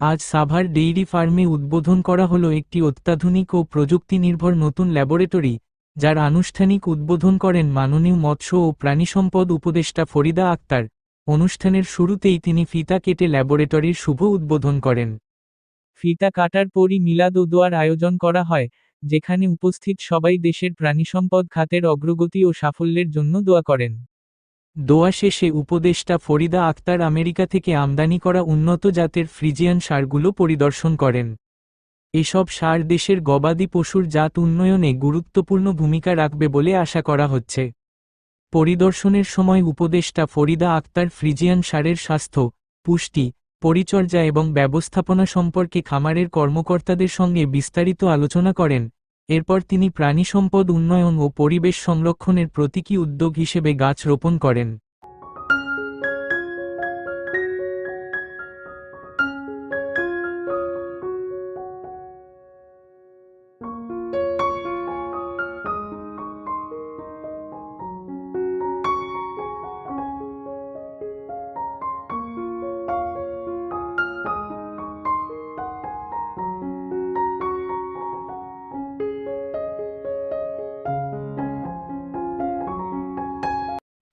আজ সাভার ডেইরি ফার্মে উদ্বোধন করা হলো একটি অত্যাধুনিক ও প্রযুক্তি নির্ভর নতুন ল্যাবরেটরি, যার আনুষ্ঠানিক উদ্বোধন করেন মাননীয় মৎস্য ও প্রাণিসম্পদ উপদেষ্টা ফরিদা আক্তার। অনুষ্ঠানের শুরুতেই তিনি ফিতা কেটে ল্যাবরেটরির শুভ উদ্বোধন করেন। ফিতা কাটার পরই মিলাদ দোয়ার আয়োজন করা হয়, যেখানে উপস্থিত সবাই দেশের প্রাণিসম্পদ খাতের অগ্রগতি ও সাফল্যের জন্য দোয়া করেন। দোয়া শেষে উপদেষ্টা ফরিদা আক্তার আমেরিকা থেকে আমদানি করা উন্নত জাতের ফ্রিজিয়ান সারগুলো পরিদর্শন করেন। এসব সার দেশের গবাদি পশুর জাত উন্নয়নে গুরুত্বপূর্ণ ভূমিকা রাখবে বলে আশা করা হচ্ছে। পরিদর্শনের সময় উপদেষ্টা ফরিদা আক্তার ফ্রিজিয়ান সারের স্বাস্থ্য, পুষ্টি, পরিচর্যা এবং ব্যবস্থাপনা সম্পর্কে খামারের কর্মকর্তাদের সঙ্গে বিস্তারিত আলোচনা করেন। এরপর তিনি প্রাণী সম্পদ উন্নয়ন ও পরিবেশ সংরক্ষণের প্রতীকী উদ্যোগ হিসেবে গাছ রোপণ করেন।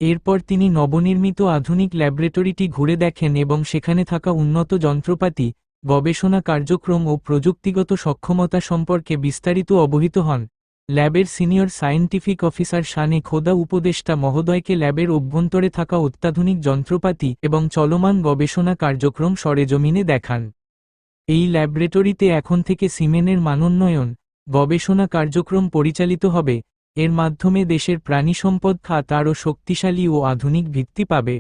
এরপর তিনি নবনির্মিত আধুনিক ল্যাবরেটরিটি ঘুরে দেখেন এবং সেখানে থাকা উন্নত যন্ত্রপাতি, গবেষণা কার্যক্রম ও প্রযুক্তিগত সক্ষমতা সম্পর্কে বিস্তারিত অবহিত হন। ল্যাবের সিনিয়র সায়েন্টিফিক অফিসার শানে খোদা উপদেষ্টা মহোদয়কে ল্যাবের অভ্যন্তরে থাকা অত্যাধুনিক যন্ত্রপাতি এবং চলমান গবেষণা কার্যক্রম সরেজমিনে দেখান। এই ল্যাবরেটরিতে এখন থেকে সিমেনের মানোন্নয়ন, গবেষণা কার্যক্রম পরিচালিত হবে এর মাধ্যমে দেশের প্রাণিসম্পদ খাত আরও শক্তিশালী ও আধুনিক ভিত্তি পাবে।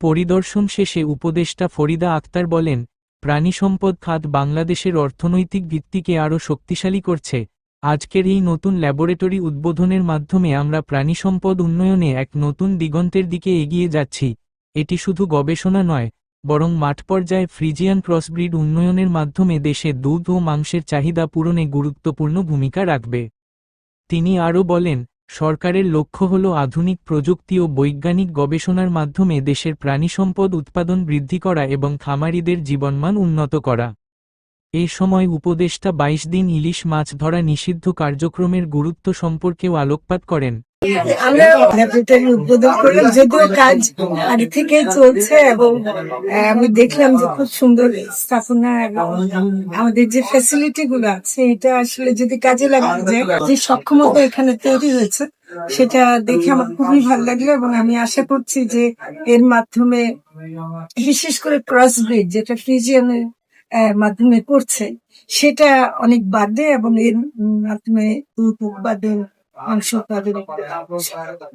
পরিদর্শন শেষে উপদেষ্টা ফরিদা আক্তার বলেন, প্রাণিসম্পদ খাত বাংলাদেশের অর্থনৈতিক ভিত্তিকে আরও শক্তিশালী করছে। আজকের এই নতুন ল্যাবরেটরি উদ্বোধনের মাধ্যমে আমরা প্রাণিসম্পদ উন্নয়নে এক নতুন দিগন্তের দিকে এগিয়ে যাচ্ছি। এটি শুধু গবেষণা নয়, বরং মাঠ পর্যায়ে ফ্রিজিয়ান ক্রসব্রিড উন্নয়নের মাধ্যমে দেশে দুধ ও মাংসের চাহিদা পূরণে গুরুত্বপূর্ণ ভূমিকা রাখবে। তিনি আরও বলেন, সরকারের লক্ষ্য হল আধুনিক প্রযুক্তি ও বৈজ্ঞানিক গবেষণার মাধ্যমে দেশের প্রাণিসম্পদ উৎপাদন বৃদ্ধি করা এবং খামারিদের জীবনমান উন্নত করা। এ সময় উপদেষ্টা ২২ দিন ইলিশ মাছ ধরা নিষিদ্ধ কার্যক্রমের গুরুত্ব সম্পর্কেও আলোকপাত করেন। কাজ আগে চলছে এবং আমি দেখলাম যে খুব সুন্দর স্থাপনা আমাদের যে গুলো আছে, এটা আসলে যদি কাজে যে সক্ষমতা এখানে তৈরি হয়েছে, সেটা দেখে আমার খুবই ভালো লাগল এবং আমি আশা করছি যে এর মাধ্যমে, বিশেষ করে ক্রস ব্রিড যেটা ফ্রিজিয়ানের মাধ্যমে করছে, সেটা অনেক বাড়বে এবং এর মাধ্যমে উৎপাদন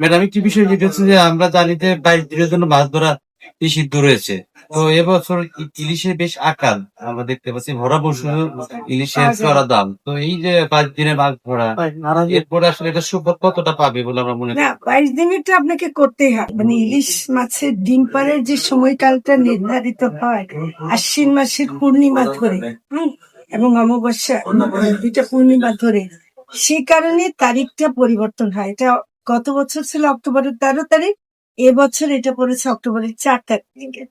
ম্যাডাম, একটি বিষয় যেটা যে আমরা জানি যে বাইশ দিনের জন্য মাছ ধরা নিষিদ্ধ রয়েছে। তো এবছর ইলিশের বেশ আকাল, আমরা দেখতে পাচ্ছি। ভরা বসু ইলিশের চড়া দাম। তো এই যে বাইশ দিনে মাছ ধরা, এরপরে আসলে এটা সুপথ কতটা পাবে বলে আমরা মনে না, বাইশ দিনেরটা আপনাকে করতেই হয়। মানে ইলিশ মাছের ডিম পাড়ের যে সময়কালটা নির্ধারিত হয়, আশ্বিন মাসের পূর্ণিমা ধরে এবং অমাবস্যা, দুইটা পূর্ণিমা ধরে সেই কারণে তারিখটা পরিবর্তন হয়। এটা গত বছর ছিল অক্টোবরের তেরো তারিখ এবছর এটা পড়েছে অক্টোবরের চার তারিখে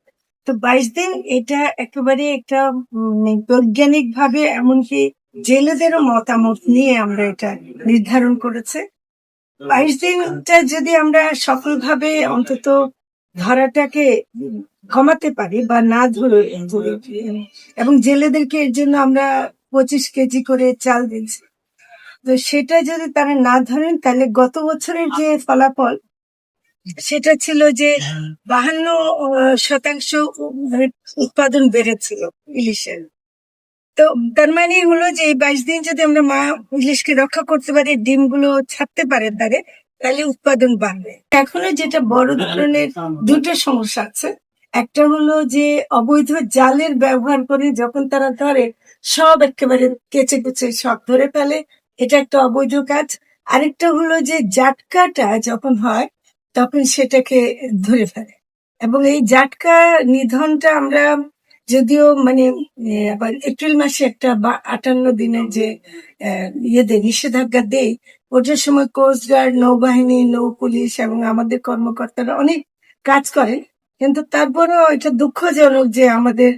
তো বাইশ দিন এটা একেবারে একটা বৈজ্ঞানিক ভাবে এমনকি জেলেদেরও মতামত নিয়ে আমরা এটা নির্ধারণ করেছে। বাইশ দিনটা যদি আমরা সফলভাবে অন্তত ধরাটাকে কমাতে পারি বা না ধরে এবং জেলেদেরকে এর জন্য আমরা পঁচিশ কেজি করে চাল দিচ্ছি তো সেটা যদি তারা না ধরেন, তাহলে গত বছরের যে ফলাফল, সেটা ছিল যে বাহান্ন শতাংশ উৎপাদন বেড়েছিল ইলিশের। তো তার মানে হলো যে এই বাইশ দিন যদি আমরা মা ইলিশকে রক্ষা করতে পারি, ডিমগুলো ছাড়তে পারে তারে, তাহলে উৎপাদন বাড়বে। এখনও যেটা বড় ধরনের দুটো সমস্যা আছে। একটা হলো যে অবৈধ জালের ব্যবহার করে যখন তারা ধরে, সব একেবারে কেচে কুচে সব ধরে ফেলে এটা একটা অবৈধ কাজ। আরেকটা হলো যে জাটকাটা যখন হয় তখন সেটাকে ধরে ফেলে। এবং এই জাটকা নিধনটা আমরা যদিও মানে আবার এপ্রিল মাসে একটা বা আটান্ন দিনের যে আহ, ইয়ে দেয় নিষেধাজ্ঞা দেয় ওটার সময় কোস্ট গার্ড নৌবাহিনী নৌ পুলিশ এবং আমাদের কর্মকর্তারা অনেক কাজ করে। কিন্তু তারপরেও এটা দুঃখজনক যে আমাদের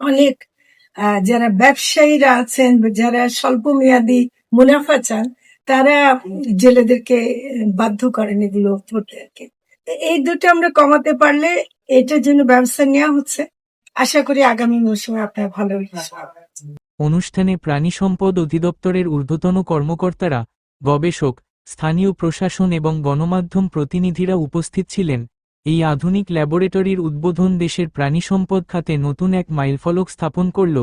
অনেক যারা ব্যবসায়ীরা আছেন যারা স্বল্প মেয়াদি মুনাফা চান তারা জেলেদেরকে বাধ্য করেন এগুলো করতে আর কি। এই দুটো আমরা কমাতে পারলে এটার জন্য ব্যবস্থা নেওয়া হচ্ছে। আশা করি আগামী মৌসুমে আপনার ভালো অনুষ্ঠানে প্রাণী সম্পদ অধিদপ্তরের ঊর্ধ্বতন কর্মকর্তারা, গবেষক, স্থানীয় প্রশাসন এবং গণমাধ্যম প্রতিনিধিরা উপস্থিত ছিলেন। এই আধুনিক ল্যাবরেটরির উদ্বোধন দেশের প্রাণী সম্পদ খাতে নতুন এক মাইলফলক স্থাপন করল,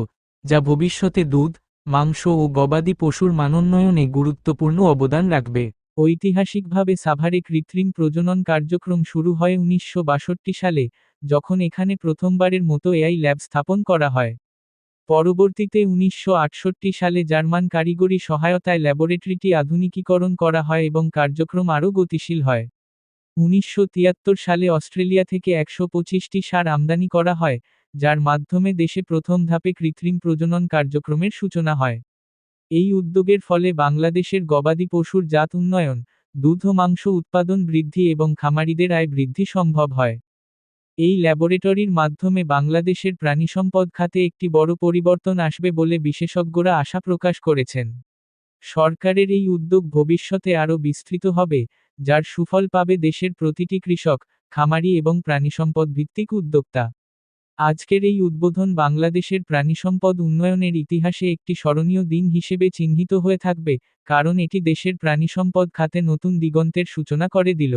যা ভবিষ্যতে দুধ মাংস ও গবাদি পশুর মানোন্নয়নে গুরুত্বপূর্ণ অবদান রাখবে। ঐতিহাসিকভাবে সাভারে কৃত্রিম প্রজনন কার্যক্রম শুরু হয় উনিশশো বাষট্টি সালে, যখন এখানে প্রথমবারের মতো এআই ল্যাব স্থাপন করা হয়। পরবর্তীতে উনিশশো আটষট্টি সালে জার্মান কারিগরি সহায়তায় ল্যাবরেটরিটি আধুনিকীকরণ করা হয় এবং কার্যক্রম আরও গতিশীল হয়। উনিশশো তিয়াত্তর সালে অস্ট্রেলিয়া থেকে একশো পঁচিশটি সার আমদানি করা হয় যার মাধ্যমে দেশে প্রথম ধাপে কৃত্রিম প্রজনন কার্যক্রমের সূচনা হয়। এই উদ্যোগের ফলে বাংলাদেশের গবাদি পশুর জাত উন্নয়ন, দুধ মাংস উৎপাদন বৃদ্ধি এবং খামারিদের আয় বৃদ্ধি সম্ভব হয়। এই ল্যাবরেটরির মাধ্যমে বাংলাদেশের প্রাণিসম্পদ খাতে একটি বড় পরিবর্তন আসবে বলে বিশেষজ্ঞরা আশা প্রকাশ করেছেন। সরকারের এই উদ্যোগ ভবিষ্যতে আরও বিস্তৃত হবে, যার সুফল পাবে দেশের প্রতিটি কৃষক, খামারি এবং প্রাণিসম্পদ ভিত্তিক উদ্যোক্তা। আজকের এই উদ্বোধন বাংলাদেশের প্রাণিসম্পদ উন্নয়নের ইতিহাসে একটি স্মরণীয় দিন হিসেবে চিহ্নিত হয়ে থাকবে, কারণ এটি দেশের প্রাণিসম্পদ খাতে নতুন দিগন্তের সূচনা করে দিল।